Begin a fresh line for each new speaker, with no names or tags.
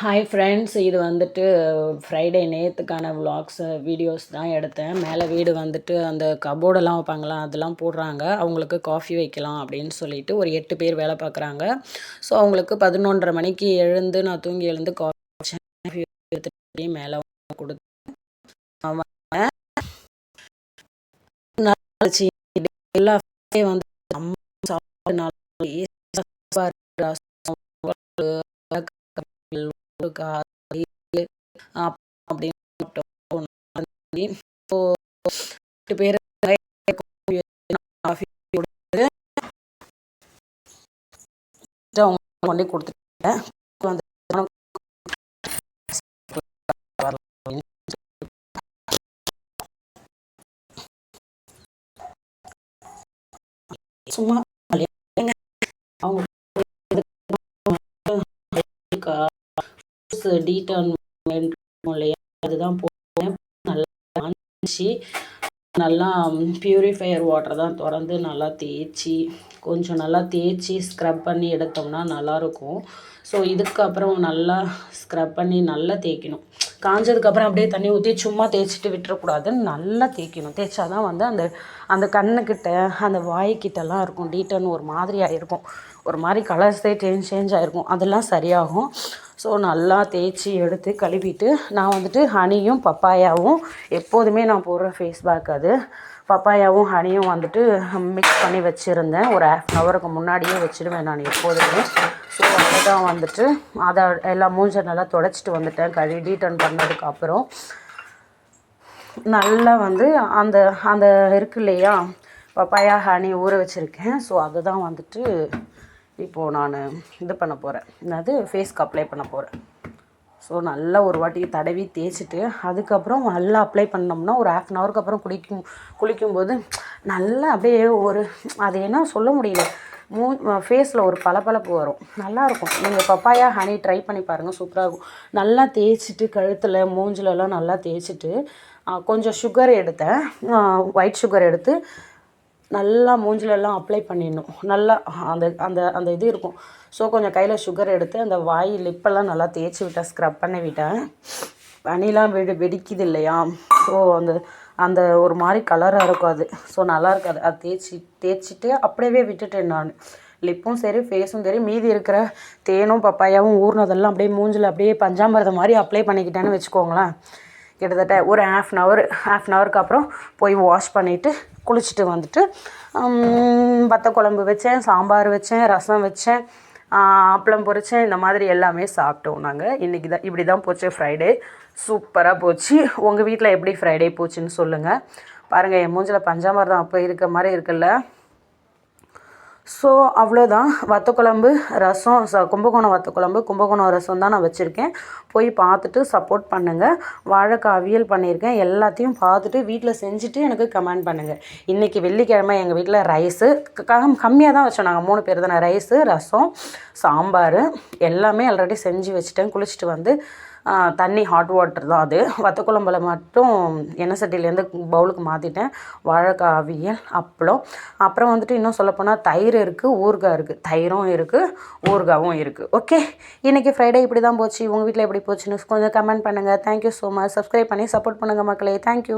Hi friends இது வந்துட்டு Friday நேற்றுக்கான vlogs videos தான் எடுத்தேன். மேலே வீடு வந்துட்டு அந்த கபோர்டெல்லாம் வைப்பாங்களா அதெல்லாம் போடுறாங்க. அவங்களுக்கு காஃபி வைக்கலாம் அப்படின்னு சொல்லிட்டு ஒரு எட்டு பேர் வேலை பார்க்குறாங்க. ஸோ அவங்களுக்கு பதினொன்றரை மணிக்கு எழுந்து நான் தூங்கி எழுந்து காஃபி எடுத்துட்டு மேலே கொடுத்து எல்லா வந்து அப்படின்னு பேர் கொண்டு கொடுத்துட்டேன் சும்மா அவங்க டீட்டான் இல்லையா அதுதான் போட்டேன் நல்லா இருந்துச்சு நல்லா ப்யூரிஃபையர் வாட்டர் தான் திறந்து நல்லா தேய்ச்சி கொஞ்சம் நல்லா தேய்ச்சி ஸ்க்ரப் பண்ணி எடுத்தோம்னா நல்லாயிருக்கும். ஸோ இதுக்கப்புறம் நல்லா ஸ்க்ரப் பண்ணி நல்லா தேய்க்கணும். காஞ்சதுக்கப்புறம் அப்படியே தண்ணி ஊற்றி சும்மா தேய்ச்சிட்டு விட்டுறக்கூடாது நல்லா தேய்க்கணும். தேய்ச்சா தான் வந்து அந்த அந்த கண்ணுக்கிட்ட அந்த வாய்க்கிட்டலாம் இருக்கும். டீட்டர்னு ஒரு மாதிரி ஆகிருக்கும் ஒரு மாதிரி கலர்ஸே சேஞ்ச் சேஞ்ச் ஆகிருக்கும் அதெல்லாம் சரியாகும். ஸோ நல்லா தேய்ச்சி எடுத்து கழுவிட்டு நான் வந்துட்டு ஹனியும் பப்பாயாவும் எப்போதுமே நான் போடுற ஃபேஸ் பேக் அது. பப்பாயாவும் ஹனியும் வந்துட்டு மிக்ஸ் பண்ணி வச்சுருந்தேன். ஒரு ஹாஃப் அன் ஹவருக்கு முன்னாடியே வச்சுடுவேன் நான் எப்போதுமே. ஸோ அதுதான் வந்துட்டு அதை எல்லாம் மூஞ்சை நல்லா தொடச்சிட்டு வந்துட்டேன். கழுவி டீட்டன் பண்ணதுக்கப்புறம் நல்லா வந்து அந்த அந்த இருக்கு இல்லையா? பப்பாயா ஹனி ஊற வச்சுருக்கேன். ஸோ அதை தான் வந்துட்டு இப்போது நான் இது பண்ண போகிறேன் என்னது? ஃபேஸ்க்கு அப்ளை பண்ண போகிறேன் ஸோ நல்லா ஒரு வாட்டி தடவி தேய்ச்சிட்டு அதுக்கப்புறம் நல்லா அப்ளை பண்ணோம்னா ஒரு ஹாஃப் அன் ஹவருக்கு அப்புறம் குளிக்கும் குளிக்கும்போது நல்லா அப்படியே ஒரு அது என்ன சொல்ல முடியல. மூ ஃபேஸில் ஒரு பளபளப்பு வரும். நல்லாயிருக்கும் நீங்கள் பப்பாயா ஹனி ட்ரை பண்ணி பாருங்கள் சூப்பராக இருக்கும். நல்லா தேய்ச்சிட்டு கழுத்தில் மூஞ்சிலலாம் நல்லா தேய்ச்சிட்டு கொஞ்சம் சுகர் எடுத்தேன். ஒயிட் சுகர் எடுத்து நல்லா மூஞ்சிலெல்லாம் அப்ளை பண்ணிடணும். நல்லா அந்த அந்த அந்த இது இருக்கும். ஸோ கொஞ்சம் கையில் சுகர் எடுத்து அந்த வாய் லிப்பெல்லாம் நல்லா தேய்ச்சி விட்டேன் ஸ்க்ரப் பண்ணி விட்டேன். பனிலாம் வெடி வெடிக்குது இல்லையா? ஸோ அந்த அந்த ஒரு மாதிரி கலராக இருக்கும் அது. ஸோ நல்லா இருக்காது. அது தேய்ச்சி தேய்ச்சிட்டு அப்படியே விட்டுட்டேன் நான். லிப்பும் சரி ஃபேஸும் சரி மீதி இருக்கிற தேனும் பப்பாயாவும் ஊர்னதெல்லாம் அப்படியே மூஞ்சில் அப்படியே பஞ்சாமிரதம் மாதிரி அப்ளை பண்ணிக்கிட்டேன்னு வச்சுக்கோங்களேன். கிட்டத்தட்ட ஒரு half an hour half an ஹவருக்கு அப்புறம் போய் வாஷ் பண்ணிவிட்டு குளிச்சுட்டு வந்துட்டு வத்த குழம்பு வச்சேன் சாம்பார் வச்சேன் ரசம் வச்சேன் அப்பளம் பொரிச்சேன் இந்த மாதிரி எல்லாமே சாப்பிட்டோம் நாங்கள் இன்றைக்கி தான் இப்படி தான் போச்சு ஃப்ரைடே சூப்பராக போச்சு. உங்கள் வீட்டில் எப்படி ஃப்ரைடே போச்சுன்னு சொல்லுங்கள் பாருங்கள் என் மூஞ்சில் பஞ்சாமரம் அப்போ இருக்க மாதிரி இருக்குல்ல. ஸோ அவ்வளோதான் வத்தக்குழம்பு ரசம் ச கும்பகோணம் வத்தக்குழம்பு கும்பகோணம் ரசம் தான் நான் வச்சுருக்கேன். போய் பார்த்துட்டு சப்போர்ட் பண்ணுங்கள் வாழைக்காய் அவியல் பண்ணியிருக்கேன். எல்லாத்தையும் பார்த்துட்டு வீட்டில் செஞ்சுட்டு எனக்கு கமெண்ட் பண்ணுங்கள் இன்றைக்கி வெள்ளிக்கிழமை எங்கள் வீட்டில் ரைஸு கம் கம்மியாக தான் வச்சோம் நாங்கள் மூணு பேர் தானே. ரைஸு ரசம் சாம்பார் எல்லாமே ஆல்ரெடி செஞ்சு வச்சுட்டேன். குளிச்சுட்டு வந்து தண்ணி ஹாட் வாட்டர் தான் அது. வத்த குழம்புல மட்டும் எண்ணெய் சட்டியிலேருந்து பவுலுக்கு மாற்றிட்டேன் வாழைக்காய் அவியல் அப்பளம். அப்புறம் வந்துட்டு இன்னும் சொல்லப்போனால் தயிர் இருக்குது ஊறுகாய் இருக்குது தயிரும் இருக்குது ஊறுகாவும் இருக்குது ஓகே இன்றைக்கி ஃப்ரைடே இப்படி தான் போச்சு. உங்கள் வீட்டில் எப்படி போச்சுன்னு கொஞ்சம் கமெண்ட் பண்ணுங்கள் thank you so much subscribe பண்ணி சப்போர்ட் பண்ணுங்கள் மக்களே. Thank you